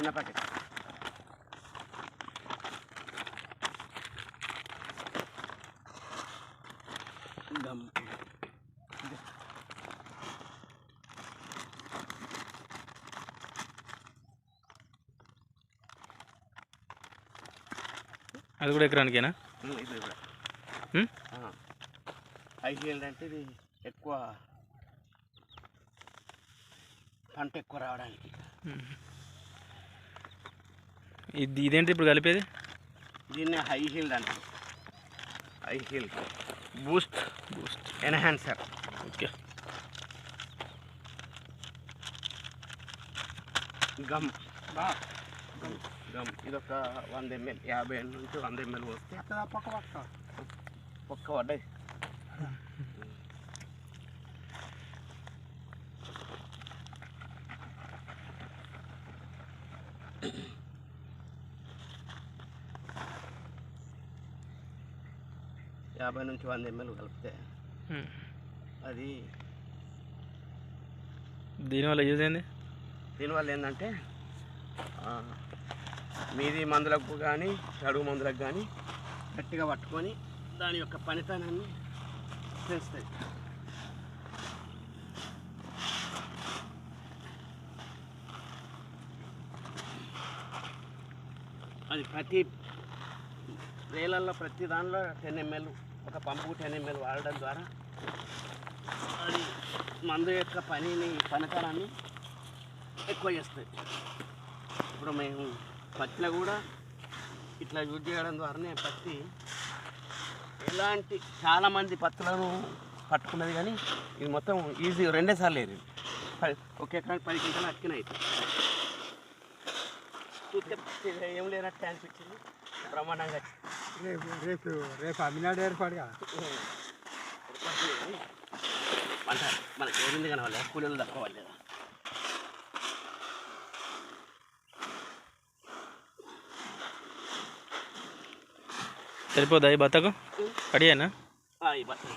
చిన్న ప్యాకెట్. అది కూడా ఎకరానికేనా? హీల్డ్ అంటే ఇది ఎక్కువ పంట ఎక్కువ రావడానికి. ఇదేంటి ఇప్పుడు కలిపేది దీన్ని హై హీల్డ్ అంటారు high heeled boost boost enhancer okay gum gum gum ఇదొక వంద ఎంఎల్ యాభై నుంచి వంద ఎంఎల్ వస్తే పక్క పక్క పక్క పడ్డాయి యాభై నుంచి వంద ఎంఎల్ కలిపితే అది దీనివల్ల యూజ్ ఏంది దీనివల్ల ఏంటంటే మీది మందులకు కానీ చడువు మందులకు కానీ గట్టిగా పట్టుకొని దాని యొక్క పనితనాన్ని పెంచుతుంది అది ప్రతి రేలల్లో ప్రతి దానిలో టెన్ ఎంఎల్ ఒక పంపు టెన్ వాడడం ద్వారా అది మందు యొక్క పనిని పనితనాన్ని ఎక్కువ చేస్తుంది. ఇప్పుడు మేము పత్తిలో కూడా ఇట్లా యూజ్ చేయడం ద్వారానే పత్తి ఎలాంటి చాలామంది పత్తులను పట్టుకున్నది కానీ ఇది మొత్తం ఈజీ రెండే సార్లు లేదు ఒక ఎకరానికి పది క్వింటాలు అట్కిన అవుతుంది చూస్తే ఏం లేనట్టు అనిపించింది. బ్రహ్మాండంగా వచ్చింది. రేపు రేపు రేపు అమ్మినాడు ఏర్పాటుగా పంట మనకి ఏమింది కానీ వాళ్ళ కూలీలు తక్కువ వాళ్ళేదా సరిపోదా ఈ బత్తకు? కడియానా? ఈ బట్టలు